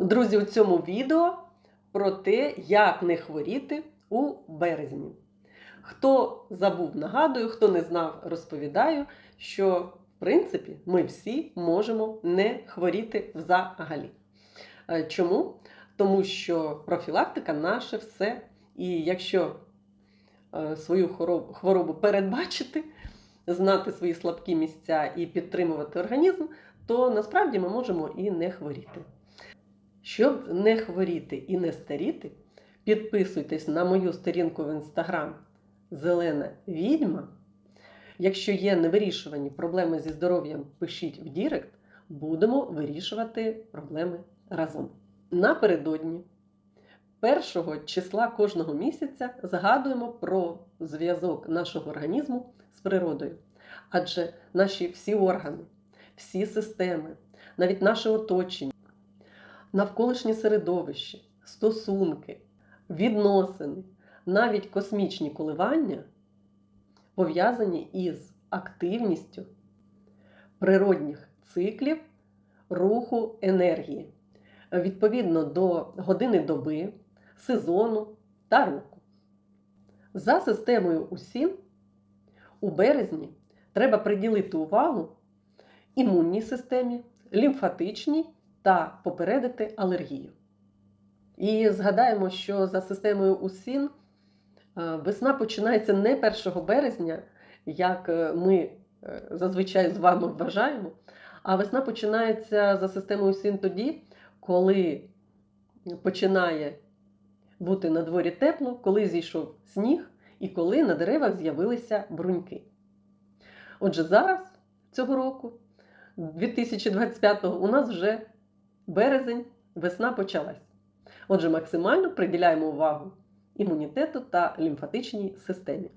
Друзі, у цьому відео про те, як не хворіти у березні. Хто забув, нагадую, хто не знав, розповідаю, що в принципі ми всі можемо не хворіти взагалі. Е, Чому? Тому що профілактика наше все. І якщо е, свою хворобу, хворобу передбачити, знати свої слабкі місця і підтримувати організм, то насправді ми можемо і не хворіти. Щоб не хворіти і не старіти, підписуйтесь на мою сторінку в інстаграм Зелена відьма. Якщо є невирішувані проблеми зі здоров'ям, пишіть в Дірект, будемо вирішувати проблеми разом. Напередодні першого числа кожного місяця згадуємо про зв'язок нашого організму з природою. Адже наші всі органи, всі системи, навіть наше оточення, навколишнє середовище, стосунки, відносини, навіть космічні коливання пов'язані із активністю природних циклів руху енергії відповідно до години доби, сезону та року. За системою УСІН у березні треба приділити увагу імунній системі, лімфатичній та попередити алергію. І згадаємо, що за системою УСІН е, весна починається не 1 березня, як е, ми е, зазвичай з вами вважаємо, а весна починається за системою УСІН тоді, коли починає бути на дворі тепло, коли зійшов сніг і коли на деревах з'явилися бруньки. Отже, зараз цього року, 2025-го, у нас вже березень, весна почалась. Отже, максимально приділяємо увагу імунітету та лімфатичній системі.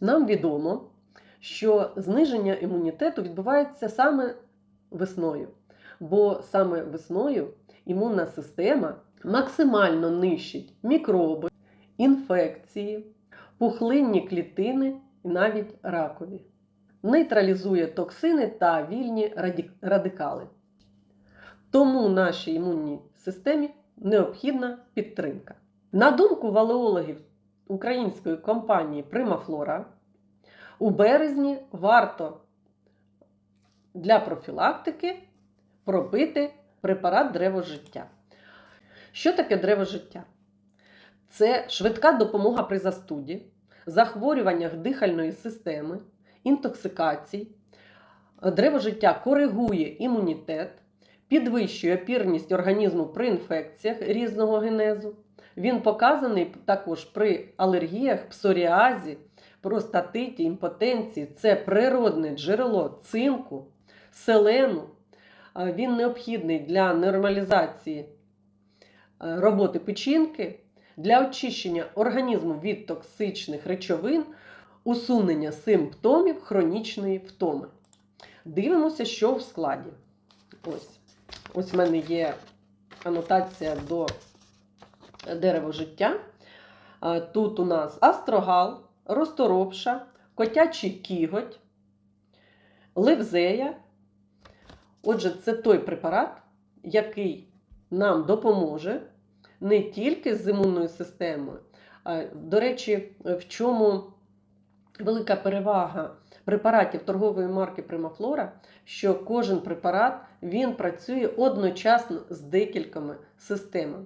Нам відомо, що зниження імунітету відбувається саме весною, бо саме весною імунна система максимально нищить мікроби, інфекції, пухлинні клітини і навіть ракові, нейтралізує токсини та вільні радикали. Тому нашій імунній системі необхідна підтримка. На думку валеологів української компанії Примафлора, у березні варто для профілактики пропити препарат древо життя. Що таке древо життя? Це швидка допомога при застуді, захворюваннях дихальної системи, інтоксикацій. Древо життя коригує імунітет, підвищує опірність організму при інфекціях різного генезу. Він показаний також при алергіях, псоріазі, простатиті, імпотенції. Це природне джерело цинку, селену. Він необхідний для нормалізації е, роботи печінки, для очищення організму від токсичних речовин, усунення симптомів хронічної втоми. Дивимося, що в складі. Ось. Ось в мене є анотація до дерева життя. Тут у нас астрогал, розторопша, котячий кіготь, левзея. Отже, це той препарат, який нам допоможе не тільки з імунною системою. До речі, в чому велика перевага препаратів торгової марки Примафлора, що кожен препарат він працює одночасно з декількома системами.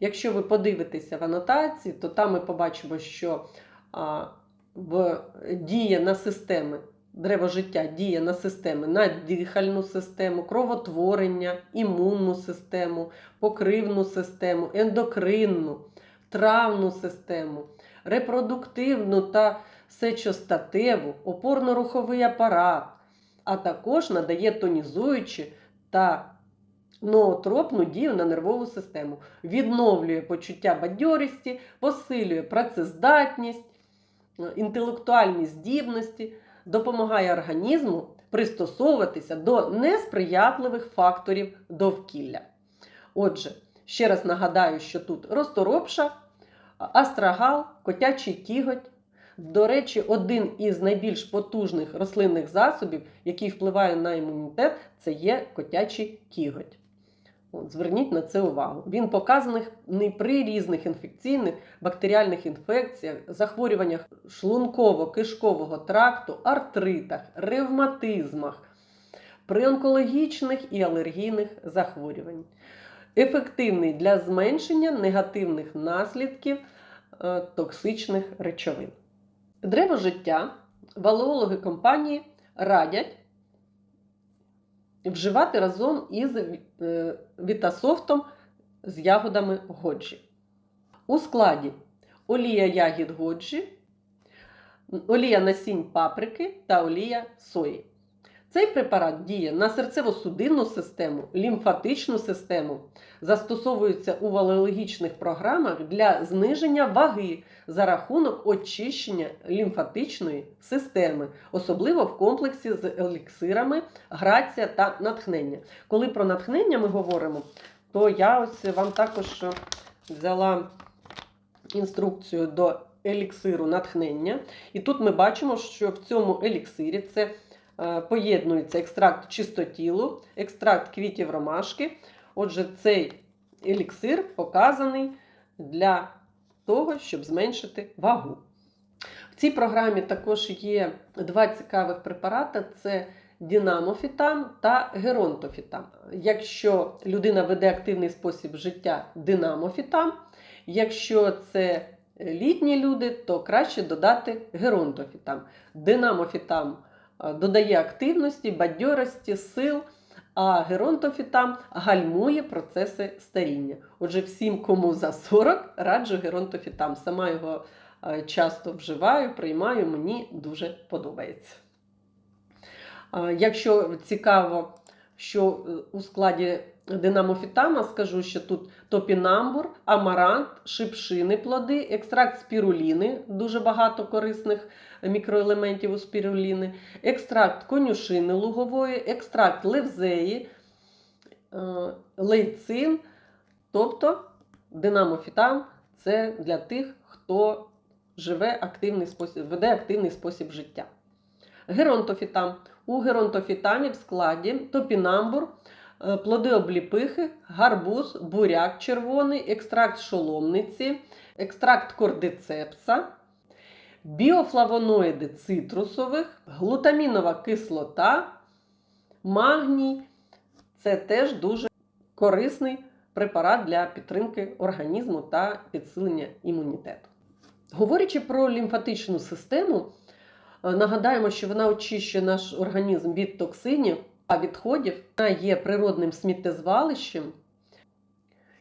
Якщо ви подивитеся в анотації, то там ми побачимо, що а, в, діє на системи древо життя діє на системи, на дихальну систему, кровотворення, імунну систему, покривну систему, ендокринну, травну систему, репродуктивну та сечостатеву, опорно-руховий апарат, а також надає тонізуючі та ноотропну дію на нервову систему, відновлює почуття бадьорості, посилює працездатність, е, інтелектуальні здібності, допомагає організму пристосовуватися до несприятливих факторів довкілля. Отже, ще раз нагадаю, що тут розторопша, астрагал, котячий кіготь. До речі, один із найбільш потужних рослинних засобів, який впливає на імунітет, це є котячий кіготь. От, зверніть на це увагу. Він показаний при різних інфекційних бактеріальних інфекціях, захворюваннях шлунково-кишкового тракту, артритах, ревматизмах, при онкологічних і алергійних захворювань. Ефективний для зменшення негативних наслідків е, токсичних речовин. Древо життя валеологи компанії радять вживати разом із е, вітасофтом з ягодами годжі. У складі олія ягід годжі, олія насінь паприки та олія сої. Цей препарат діє на серцево-судинну систему, лімфатичну систему, застосовується у валеологічних програмах для зниження ваги за рахунок очищення лімфатичної системи, особливо в комплексі з еліксирами, грація та натхнення. Коли про натхнення ми говоримо, то я ось вам також взяла інструкцію до еліксиру натхнення. І тут ми бачимо, що в цьому еліксирі це е, поєднується екстракт чистотілу, екстракт квітів ромашки. Отже, цей еліксир показаний для того, щоб зменшити вагу. В цій програмі також є два цікавих препарати: це динамофітам та геронтофітам. Якщо людина веде активний спосіб життя, динамофітам. Якщо це літні люди, то краще додати геронтофітам. Динамофітам е, додає активності, бадьорості, сил, а геронтофітам гальмує процеси старіння. Отже, всім, кому за 40, раджу геронтофітам. Сама його е, часто вживаю, приймаю, мені дуже подобається. Е, Якщо цікаво, що е, у складі динамофітама, скажу, що тут топінамбур, амарант, шипшини плоди, екстракт спіруліни, дуже багато корисних мікроелементів у спіруліни, екстракт конюшини лугової, екстракт левзеї, е, лейцин. Тобто динамофітам це для тих, хто живе активний спосіб, веде активний спосіб життя. Геронтофітам. У геронтофітамі в складі топінамбур, плоди обліпихи, гарбуз, буряк червоний, екстракт шоломниці, екстракт кордицепса, біофлавоноїди цитрусових, глутамінова кислота, магній. Це теж дуже корисний препарат для підтримки організму та підсилення імунітету. Говорячи про лімфатичну систему, е, нагадаємо, що вона очищує наш організм від токсинів, відходів вона є природним сміттєзвалищем,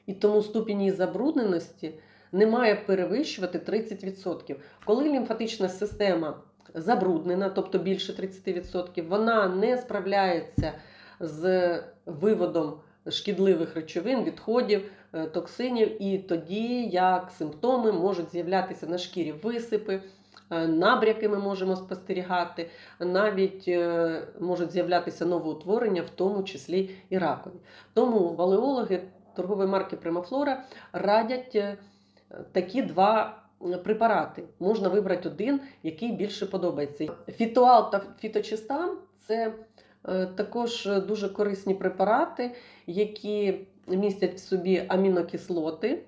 і тому ступінь її забрудненості не має перевищувати 30%. Коли лімфатична система забруднена, тобто більше 30%, вона не справляється з виводом шкідливих речовин, відходів, е, токсинів, і тоді як симптоми можуть з'являтися на шкірі висипи. Е, Набряки ми можемо спостерігати, навіть е, можуть з'являтися новоутворення, в тому числі і ракові. Тому валеологи торгової марки Примафлора радять е, такі два препарати. Можна вибрати один, який більше подобається. Фітоал та фіточистан це також дуже корисні препарати, які містять в собі амінокислоти.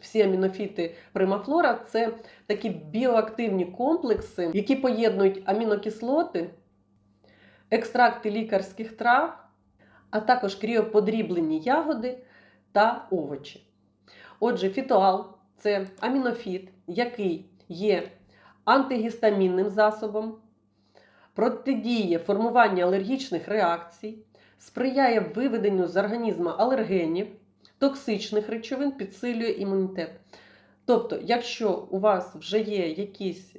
Всі амінофіти примафлора це такі біоактивні комплекси, які поєднують амінокислоти, екстракти лікарських трав, а також кріоподріблені ягоди та овочі. Отже, фітоал це амінофіт, який є антигістамінним засобом, протидіє формуванню алергічних реакцій, сприяє виведенню з організму алергенів, токсичних речовин, підсилює імунітет. Тобто, якщо у вас вже є якісь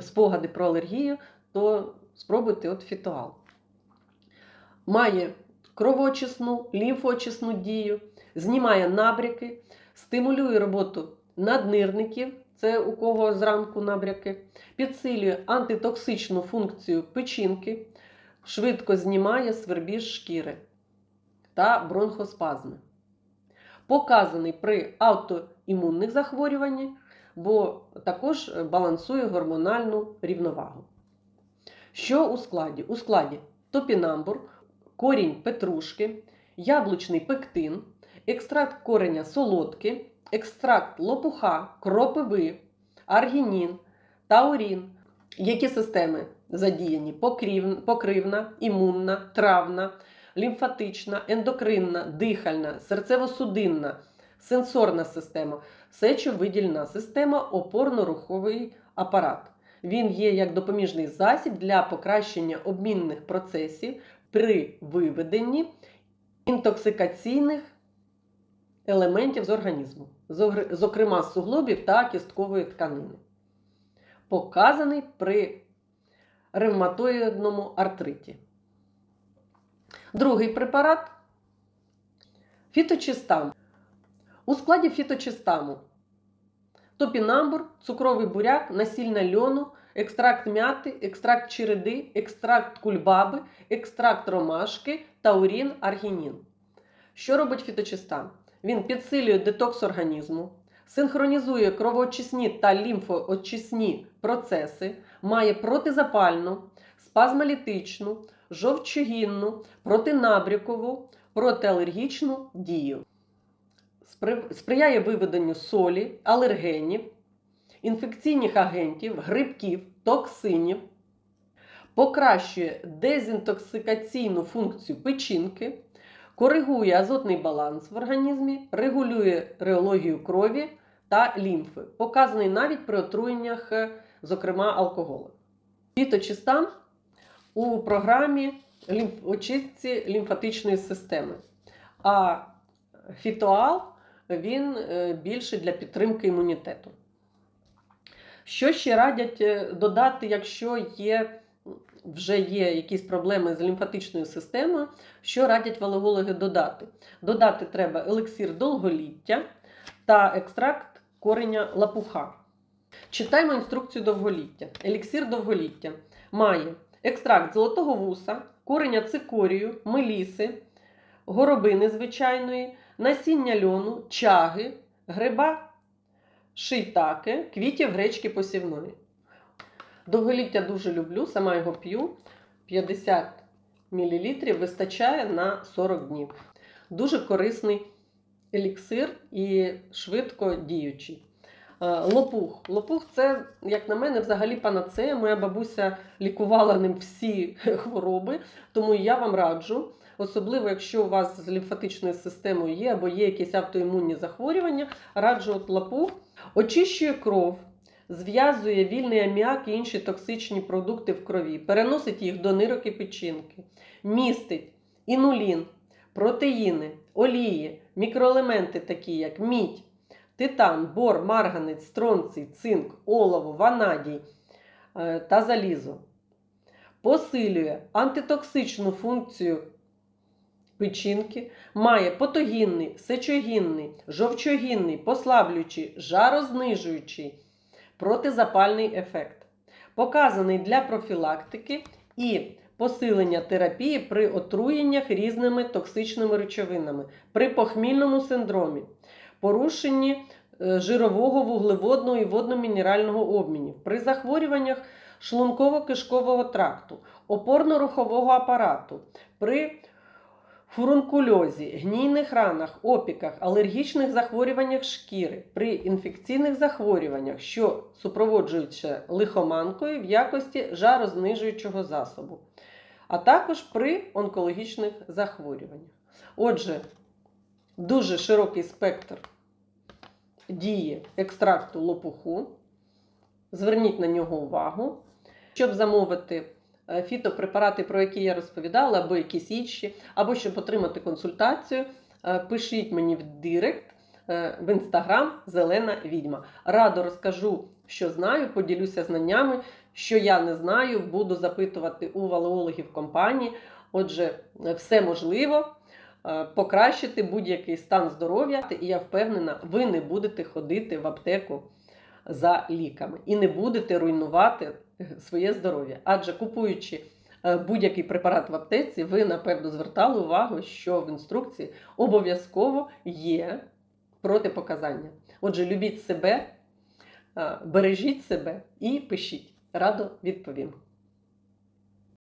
спогади про алергію, то спробуйте от фітоал. Має кровоочисну, лімфоочисну дію, знімає набряки, стимулює роботу наднирників, це у кого зранку набряки, підсилює антитоксичну функцію печінки, швидко знімає свербіж шкіри та бронхоспазми. Показаний при аутоімунних захворюваннях, бо також балансує гормональну рівновагу. Що у складі? У складі топінамбур, корінь петрушки, яблучний пектин, екстракт кореня солодки, екстракт лопуха, кропиви, аргінін, таурін. Які системи задіяні? Покрів- покривна, імунна, травна, лімфатична, ендокринна, дихальна, серцево-судинна, сенсорна система, сечовидільна система, опорно-руховий апарат. Він є як допоміжний засіб для покращення обмінних процесів при виведенні інтоксикаційних елементів з організму, зокрема з суглобів та кісткової тканини. Показаний при ревматоїдному артриті. Другий препарат фіточистам. У складі фіточистаму топінамбур, цукровий буряк, насільна льону, екстракт мяти, екстракт череди, екстракт кульбаби, екстракт ромашки, таурін, аргінін. Що робить фіточистам? Він підсилює детокс організму, синхронізує кровоочисні та лімфоочисні процеси, має протизапальну, спазмолітичну, жовчогінну, протинабрякову, протиалергічну дію. Сприяє виведенню солі, алергенів, інфекційних агентів, грибків, токсинів, покращує дезінтоксикаційну функцію печінки, коригує азотний баланс в організмі, регулює реологію крові та лімфи, показаний навіть при отруєннях, зокрема алкоголем. Фіточистан у програмі очистці лімфатичної системи. А фітоал він е, більше для підтримки імунітету. Що ще радять е, додати, якщо є, вже є якісь проблеми з лімфатичною системою, що радять валеологи додати? Додати треба елексир довголіття та екстракт кореня лапуха. Читаємо інструкцію довголіття. Еліксир довголіття має екстракт золотого вуса, кореня цикорію, меліси, горобини звичайної, насіння льону, чаги, гриба шийтаки, квітів гречки посівної. Довголіття дуже люблю, сама його п'ю. 50 мл вистачає на 40 днів. Дуже корисний еліксир і швидко діючий. Е, Лопух. Лопух це, як на мене, взагалі панацея. Моя бабуся лікувала ним всі хвороби, тому я вам раджу. Особливо, якщо у вас з лімфатичною системою є або є якісь автоімунні захворювання, раджу от лопух. Очищує кров, зв'язує вільний аміак і інші токсичні продукти в крові, переносить їх до нирок і печінки, містить інулін, протеїни, олії, мікроелементи, такі як мідь, титан, бор, марганець, стронцій, цинк, олово, ванадій е, та залізо. Посилює антитоксичну функцію печінки, має потогінний, сечогінний, жовчогінний, послаблюючий, жарознижуючий, протизапальний ефект. Показаний для профілактики і посилення терапії при отруєннях різними токсичними речовинами, при похмільному синдромі, порушенні е, жирового, вуглеводного і водно-мінерального обмінів, при захворюваннях шлунково-кишкового тракту, опорно-рухового апарату, при фурункульозі, гнійних ранах, опіках, алергічних захворюваннях шкіри, при інфекційних захворюваннях, що супроводжуються лихоманкою в якості жарознижуючого засобу, а також при онкологічних захворюваннях. Отже, дуже широкий спектр дії екстракту лопуху. Зверніть на нього увагу. Щоб замовити е, фітопрепарати, про які я розповідала, або якісь інші, або щоб отримати консультацію, е, пишіть мені в Директ е, в інстаграм Зелена Відьма. Радо розкажу, що знаю, поділюся знаннями. Що я не знаю, буду запитувати у валеологів компанії. Отже, все можливо покращити будь-який стан здоров'я, і я впевнена, ви не будете ходити в аптеку за ліками і не будете руйнувати своє здоров'я. Адже купуючи е, будь-який препарат в аптеці, ви напевно звертали увагу, що в інструкції обов'язково є протипоказання. Отже, любіть себе, е, бережіть себе і пишіть. Радо відповім.